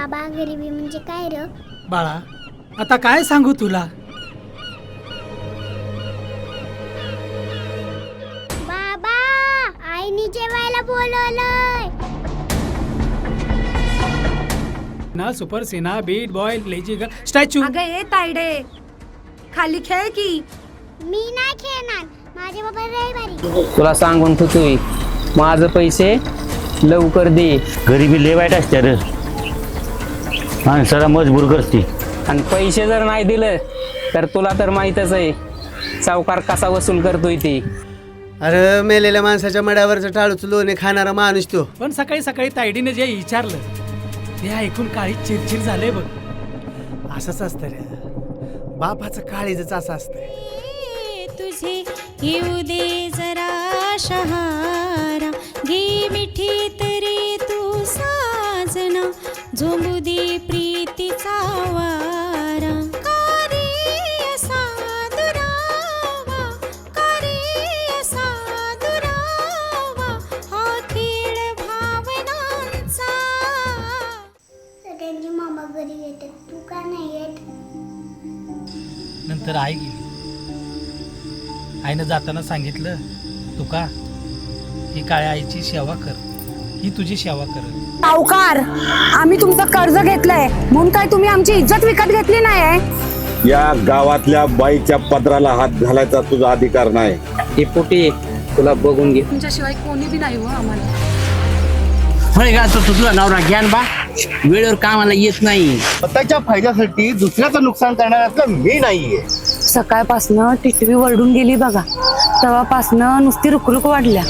बाबा गरिबी म्हणजे काय र? बाळा आता काय सांगू तुला? बाबा आईने जेवायला बोलवलंय. ना सुपर सेना beat boy lazy girl statue अगं ये तायडे खाली खेळ की. मी नाही खेळणार. माझे बाबा रविवारी. तुला सांगून ठेवतोय माझं पैसे लवकर दे. गरिबी लय वाईट असते रे. माणसाला मजबूर करते. आणि पैसे जर नाही दिलं तर तुला तर माहीतच आहे सावकार कसा वसूल करतोय ते. अरे मेलेल्या माणसाच्या मड्यावरचं टाळूचं लोणे खाणारा माणूस तो. पण सकाळी सकाळी तायडीने जे विचारलं ते ऐकून काळी चिरचिर झाले बघ. असंच असतं रे. बापाचं काळीजच असं असतंय. तुझे येऊ दे जरा शहारा. घे मिठी तरी तू साजना. झोंबू दे येतात? तू का नाही येत? नंतर आई गेली. आईनं जाताना सांगितलं तू का ही काळ्या आईची सेवा कर. ही तुझी सेवा कर. सावकार आम्ही तुमचं कर्ज घेतलंय. म्हणून काय तुम्ही आमची इज्जत विकत घेतली नाही या गावातल्या बाईच्या पदराला हात घालायचा तुझा अधिकार नाही. हे पोटी तुला बघून घे. तुमच्याशिवाय कोणी बी नाही हो आम्हाला. होय का तो तुझा नवरा ज्ञान बा. वेळेवर कामाला येत नाही. स्वतःच्या फायद्यासाठी दुसऱ्याचं नुकसान करणाऱ्यातलं मी नाहीये. सकाळपासनं टिटवी वरडून गेली बघा. तेव्हापासनं नुसती रुकरुक वाढल्या.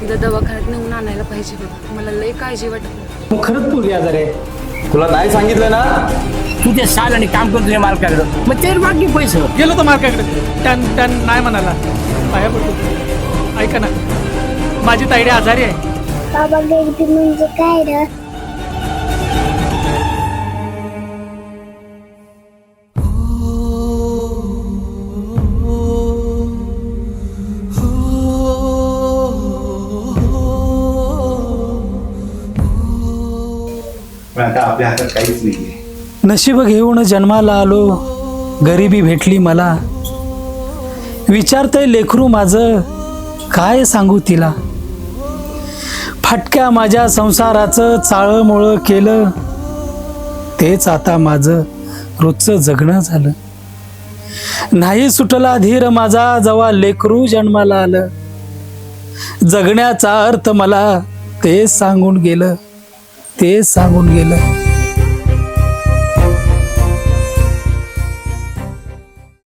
तिला दवाखान्यात नेऊन आणायला पाहिजे बघा. मला लय काळजी वाटत. खरंच पोरगी आजार आहे. तुला नाही सांगितलं ना? तू ते साल आणि काम करतो मालकाकडं. मग ते बाकी पैसे. गेलो तर मार्काकडे टन टन नाही म्हणाला. पाया पडतो. ऐका ना. माझी तायडी आजारी आहे. बाबा गरिबी म्हणजे काय र? पण आता आपल्या हातात काहीच नाहीये. नशीब घेऊन जन्माला आलो गरिबी भेटली मला. विचारतय लेकरू माझं काय सांगू तिला? फाटक्या माझ्या संसाराचं चाळमोळं केलं. तेच आता माझं रोजचं जगणं झालं. नाही सुटला धीर माझा जवा लेकरू जन्माला आलं. जगण्याचा अर्थ मला ते सांगून गेलं. तेच सांगून गेलं.